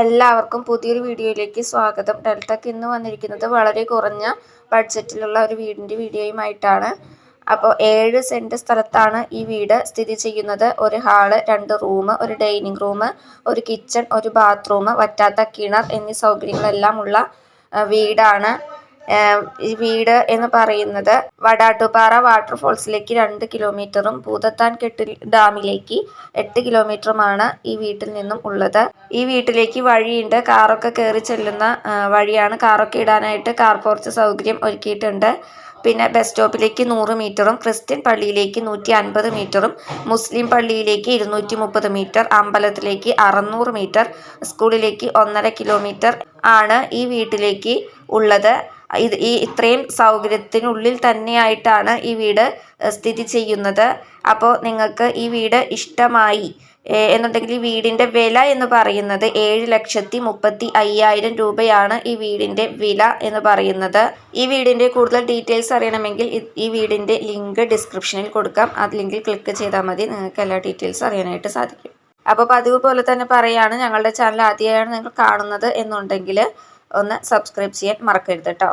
എല്ലാവർക്കും പുതിയൊരു വീഡിയോയിലേക്ക് സ്വാഗതം. ഡെൽറ്റക്ക് ഇന്ന് വന്നിരിക്കുന്നത് വളരെ കുറഞ്ഞ ബഡ്ജറ്റിലുള്ള ഒരു വീടിന്റെ വീഡിയോയുമായിട്ടാണ്. അപ്പോൾ ഏഴ് സെന്റ് സ്ഥലത്താണ് ഈ വീട് സ്ഥിതി ചെയ്യുന്നത്. ഒരു ഹാൾ രണ്ട് റൂം ഒരു ഡൈനിങ് റൂം ഒരു കിച്ചൺ ഒരു ബാത്റൂം വറ്റാത്ത കിണർ എന്നീ സൗകര്യങ്ങളെല്ലാം ഉള്ള വീടാണ്. ഈ വീട് എന്ന് പറയുന്നത് വടാട്ടുപാറ വാട്ടർഫോൾസിലേക്ക് രണ്ട് കിലോമീറ്ററും ഭൂതത്താൻ കെട്ടിൽ ഡാമിലേക്ക് എട്ട് കിലോമീറ്ററുമാണ് ഈ വീട്ടിൽ നിന്നും ഉള്ളത്. ഈ വീട്ടിലേക്ക് വഴിയുണ്ട്. കാറൊക്കെ കയറി ചെല്ലുന്ന വഴിയാണ് കാറൊക്കെ ഇടാനായിട്ട് കാർ പോർച്ച് സൗകര്യം ഒരുക്കിയിട്ടുണ്ട്. പിന്നെ ബസ് സ്റ്റോപ്പിലേക്ക് നൂറ് മീറ്ററും ക്രിസ്ത്യൻ പള്ളിയിലേക്ക് നൂറ്റി അൻപത് മീറ്ററും മുസ്ലിം പള്ളിയിലേക്ക് ഇരുന്നൂറ്റി മുപ്പത് മീറ്റർ അമ്പലത്തിലേക്ക് അറുന്നൂറ് മീറ്റർ സ്കൂളിലേക്ക് ഒന്നര കിലോമീറ്റർ ആണ് ഈ വീട്ടിലേക്ക് ഉള്ളത്. ഇത് ഈ ഇത്രയും സൗകര്യത്തിനുള്ളിൽ തന്നെയായിട്ടാണ് ഈ വീട് സ്ഥിതി ചെയ്യുന്നത്. അപ്പോൾ നിങ്ങൾക്ക് ഈ വീട് ഇഷ്ടമായി എന്നുണ്ടെങ്കിൽ ഈ വീടിന്റെ വില എന്ന് പറയുന്നത് ഏഴ് ലക്ഷത്തി മുപ്പത്തി അയ്യായിരം രൂപയാണ് ഈ വീടിന്റെ വില എന്ന് പറയുന്നത്. ഈ വീടിന്റെ കൂടുതൽ ഡീറ്റെയിൽസ് അറിയണമെങ്കിൽ ഈ വീടിന്റെ ലിങ്ക് ഡിസ്ക്രിപ്ഷനിൽ കൊടുക്കാം. ആ ലിങ്കിൽ ക്ലിക്ക് ചെയ്താൽ മതി. നിങ്ങൾക്ക് എല്ലാ ഡീറ്റെയിൽസ് അറിയാനായിട്ട് സാധിക്കും. അപ്പോൾ പതിവ് പോലെ തന്നെ പറയുകയാണ് ഞങ്ങളുടെ ചാനൽ ആദ്യമായാണ് നിങ്ങൾ കാണുന്നത് എന്നുണ്ടെങ്കിൽ ഒന്ന് സബ്സ്ക്രൈബ് ചെയ്യാൻ മറക്കരുത് കേട്ടോ